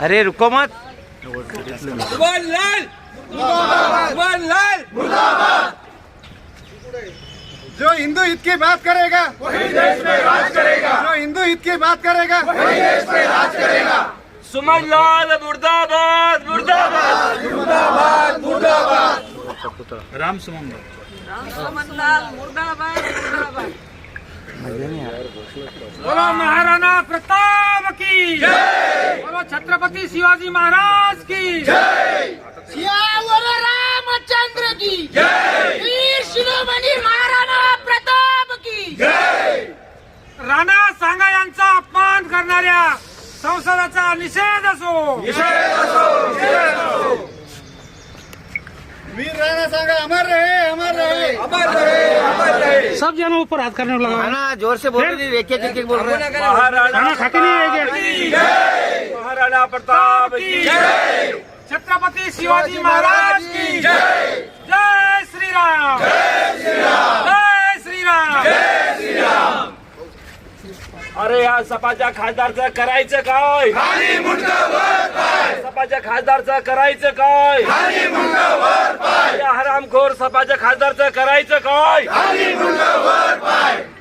अरे रुको मत। जो हिंदू हित की बात करेगा वही देश में राज करेगा। जो हिंदू हित की बात करेगा वही देश में राज करेगा। सुमन लाल मुर्दाबाद मुर्दाबाद। मुर्दाबाद मुर्दाबाद। राम सुमन लाल। मुर्दाबाद मुर्दाबाद। बोलो महाराणा प्रताप! की। बोलो छत्रपति शिवाजी महाराज की। सियावर रामचंद्र की। वीर शिरोमणी महाराणा प्रताप की। राणा सांगा यांचा अपमान करणाऱ्या संसदाचा निषेध असो। वीर राणा सांगा अमर रहे अमर रहे। सब जनों ऊपर हाथ करने लगा। ना जोर से बोल रही एक एक एक बोल रहे हैं। खाना खा के नहीं महाराणा प्रताप की जय। छत्रपती शिवाजी महाराज की जय। जय। श्रीराम। जय श्रीराम। जय श्रीराम। अरे जय सपाच्या खासदारचं करायचं काय? राम अरे यार सपाच्या खासदारचं करायचं काय? सपाच्या मुंडा वर पाय। या हरामखोर सपाच्या खासदारचं करायचं काय?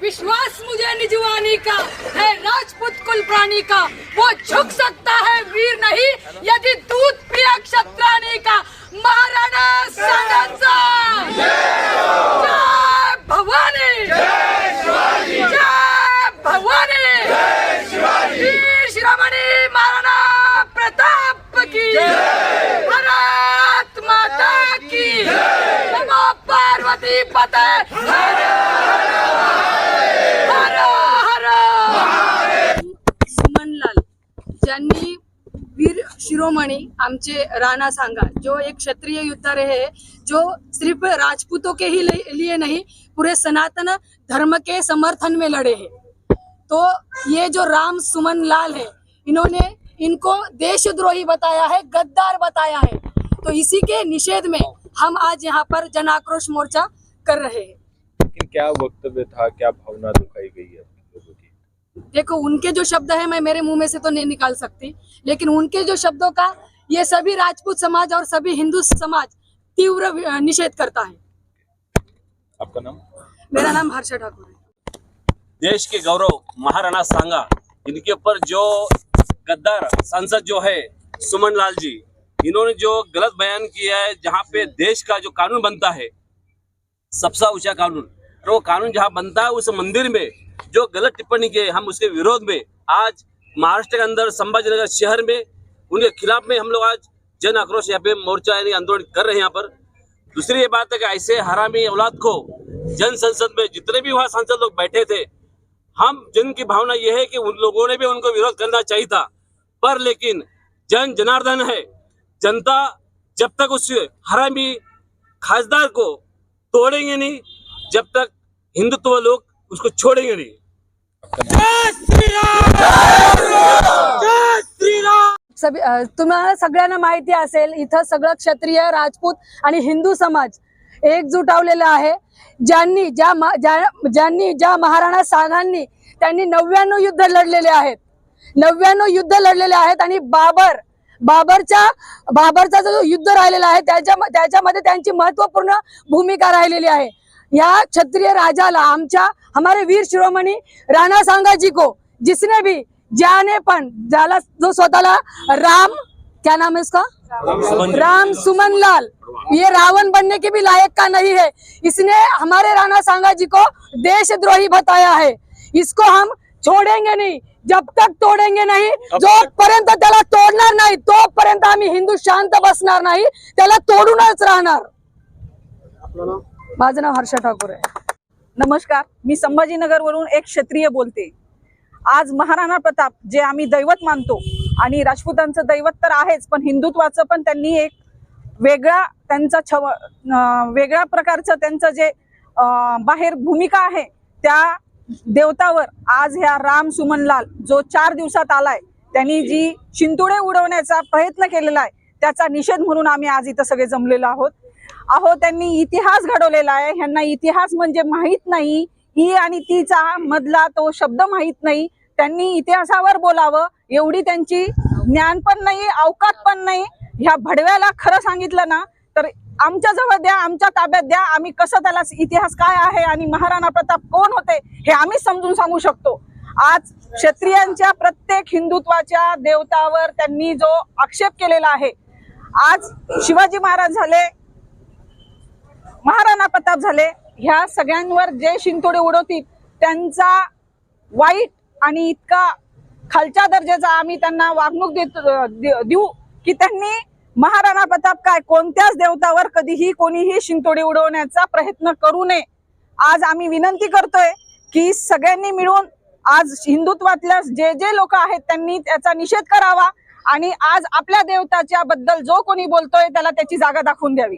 विश्वास मुझे निजवानी का है, राजपूत कुल प्राणी का। वो झुक सकता है वीर नहीं, यदि दूध पिया क्षत्राणी का। महाराणा सांगाचा जय भवानी। जय भवानी। महाराणा प्रताप की। भारत की। पार्वती पते। हर हर सुमनलाल वीर शिरोमणि, आमचे राणा सांगा, जो एक क्षत्रिय युद्ध रहे जो सिर्फ़ राजपूतों के ही लिए नहीं, पूरे सनातन धर्म के समर्थन में लड़े हैं। तो ये जो राम सुमन लाल है, इन्होंने इनको देशद्रोही बताया है, गद्दार बताया है। तो इसी के निषेध में हम आज यहाँ पर जन आक्रोश मोर्चा कर रहे हैं। क्या वक्तव्य था, क्या भावना दुखाई गई? देखो उनके जो शब्द है मैं मेरे मुँह में से तो नहीं निकाल सकती लेकिन उनके जो शब्दों का ये सभी राजपूत समाज और सभी हिंदू समाज तीव्र निषेध करता है। आपका नाम? मेरा नाम हर्षा ठाकुर है। देश के गौरव महाराणा सांगा इनके ऊपर जो गद्दार सांसद जो है सुमन लाल जी इन्होंने जो गलत बयान किया है जहाँ पे देश का जो कानून बनता है सबसे ऊँचा कानून और वो कानून जहाँ बनता है उस मंदिर में जो गलत टिप्पणी किए हम उसके विरोध में आज महाराष्ट्र के अंदर, संभाजीनगर शहर में, उनके खिलाफ में हम लोग आज जन आक्रोश यहाँ पे मोर्चा यानी आंदोलन कर रहे हैं यहाँ पर। दूसरी ये बात है कि ऐसे हरामी औलाद को जन संसद में जितने भी वहाँ सांसद लोग बैठे थे, हम जन की भावना यह है कि उन लोगों ने भी उनको विरोध करना चाहिए था। पर लेकिन जन जनार्दन है, जनता जब तक उस हरामी खासदार को तोड़ेंगे नहीं, जब तक हिंदुत्व लोग उसको छोड़ेंगे नहीं। तुम्हाला सगळ्यांना माहिती असेल इथं सगळं क्षत्रिय राजपूत आणि हिंदू समाज एकजुटावलेला आहे. ज्यांनी ज्या- ज्यांनी ज्या महाराणा सांगांनी त्यांनी नव्याण्णव युद्ध लढलेले आहेत. नव्याण्णव युद्ध लढलेले आहेत आणि बाबर बाबरच्या बाबरचा जो युद्ध राहिलेला आहे त्याच्या त्याच्यामध्ये त्यांची महत्त्वपूर्ण भूमिका राहिलेली आहे. या क्षत्रिय राजाला आमच्या हमारे वीर शिरोमणि राणा सांगा जी को जिसने भी ज्याने पण ज्याला जो स्वतःला राम क्या नाम है इसका राम सुमन लाल। ये रावण बनने के भी लायक का नहीं है। इसने हमारे राणा सांगा जी को देशद्रोही बताया है। इसको हम छोड़ेंगे नहीं। जब तक तोडेंगे नहीं नाही जोपर्यंत त्याला तोडणार नाही तोपर्यंत आम्ही हिंदू शांत बसणार नाही त्याला तोडूनच राहणार। माझं नाव हर्षा ठाकूर आहे। नमस्कार मी संभाजीनगरवरून एक क्षत्रिय बोलते. आज महाराणा प्रताप जे आम्ही दैवत मानतो आणि राजपूतांचं दैवत तर आहेच पण हिंदुत्वाचं पण त्यांनी एक वेगळा त्यांचा छव वेगळ्या प्रकारचं त्यांचं जे बाहेर भूमिका आहे त्या देवतावर आज ह्या राम सुमनलाल जो चार दिवसात आलाय त्यांनी जी शिंतुडे उडवण्याचा प्रयत्न केलेला आहे त्याचा निषेध म्हणून आम्ही आज इथं सगळे जमलेलो आहोत. अहो त्यांनी इतिहास घडवलेला आहे. ह्यांना इतिहास म्हणजे माहीत नाही. ई आणि तीचा मधला तो शब्द माहीत नाही. त्यांनी इतिहासावर बोलावं. एवढी त्यांची ज्ञान पण नाही अवकात पण नाही. ह्या भडव्याला खरं सांगितलं ना तर आमच्या जवळ द्या आमच्या ताब्यात द्या. आम्ही कसं त्याला इतिहास काय आहे आणि महाराणा प्रताप कोण होते हे आम्ही समजून सांगू शकतो. आज क्षत्रियांच्या प्रत्येक हिंदुत्वाच्या देवतावर त्यांनी जो आक्षेप केलेला आहे. आज शिवाजी महाराज झाले महाराणा प्रताप झाले. ह्या सगळ्यांवर जे शिंतोडे उडवतील त्यांचा वाईट आणि इतका खालच्या दर्जाचा आम्ही त्यांना वागणूक देत देऊ की त्यांनी महाराणा प्रताप काय कोणत्याच देवतावर कधीही कोणीही शिंतोडे उडवण्याचा प्रयत्न करू नये. आज आम्ही विनंती करतोय की सगळ्यांनी मिळून आज हिंदुत्वातल्या जे जे लोक आहेत त्यांनी त्याचा निषेध करावा आणि आज आपल्या देवताच्या बद्दल जो कोणी बोलतोय त्याला त्याची जागा दाखवून द्यावी.